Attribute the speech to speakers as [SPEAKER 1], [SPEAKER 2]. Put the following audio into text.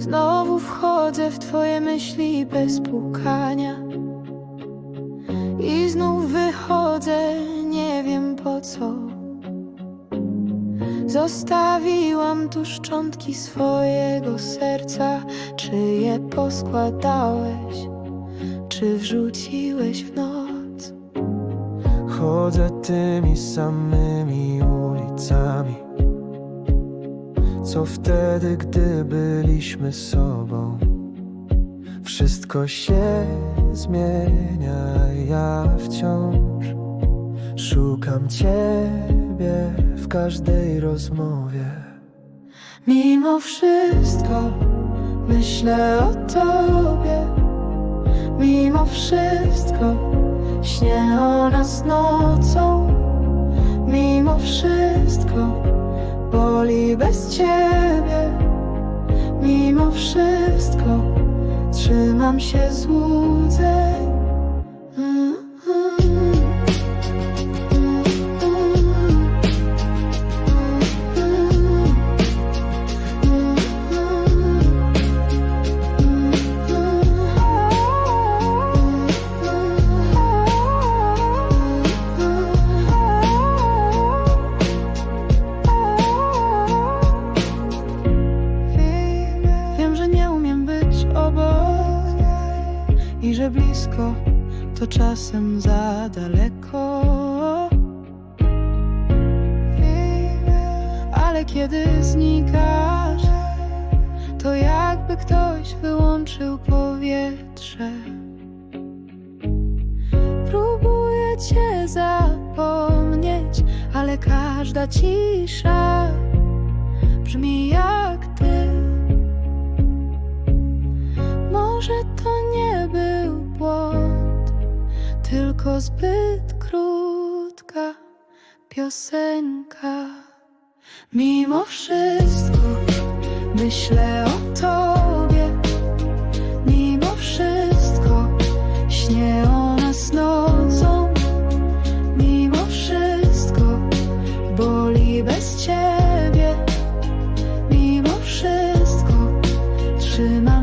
[SPEAKER 1] Znowu wchodzę w twoje myśli bez pukania. I znów wychodzę, nie wiem po co. Zostawiłam tu szczątki swojego serca. Czy je poskładałeś, czy wrzuciłeś w noc?
[SPEAKER 2] Chodzę tymi samymi ulicami Co wtedy, gdy byliśmy sobą? Wszystko się zmienia, ja wciąż Szukam Ciebie w każdej rozmowie.
[SPEAKER 1] Mimo wszystko myślę o tobie. Mimo wszystko śnię o nas nocą. Mimo wszystko boli bez ciebie. Mimo wszystko trzymam się złudzeń i że blisko to czasem za daleko. Ale kiedy znikasz, to jakby ktoś wyłączył powietrze. Próbuję cię zapomnieć, ale każda cisza brzmi jak tylko zbyt krótka piosenka. Mimo wszystko myślę o tobie. Mimo wszystko śnię o nas nocą. Mimo wszystko boli bez ciebie. Mimo wszystko trzymam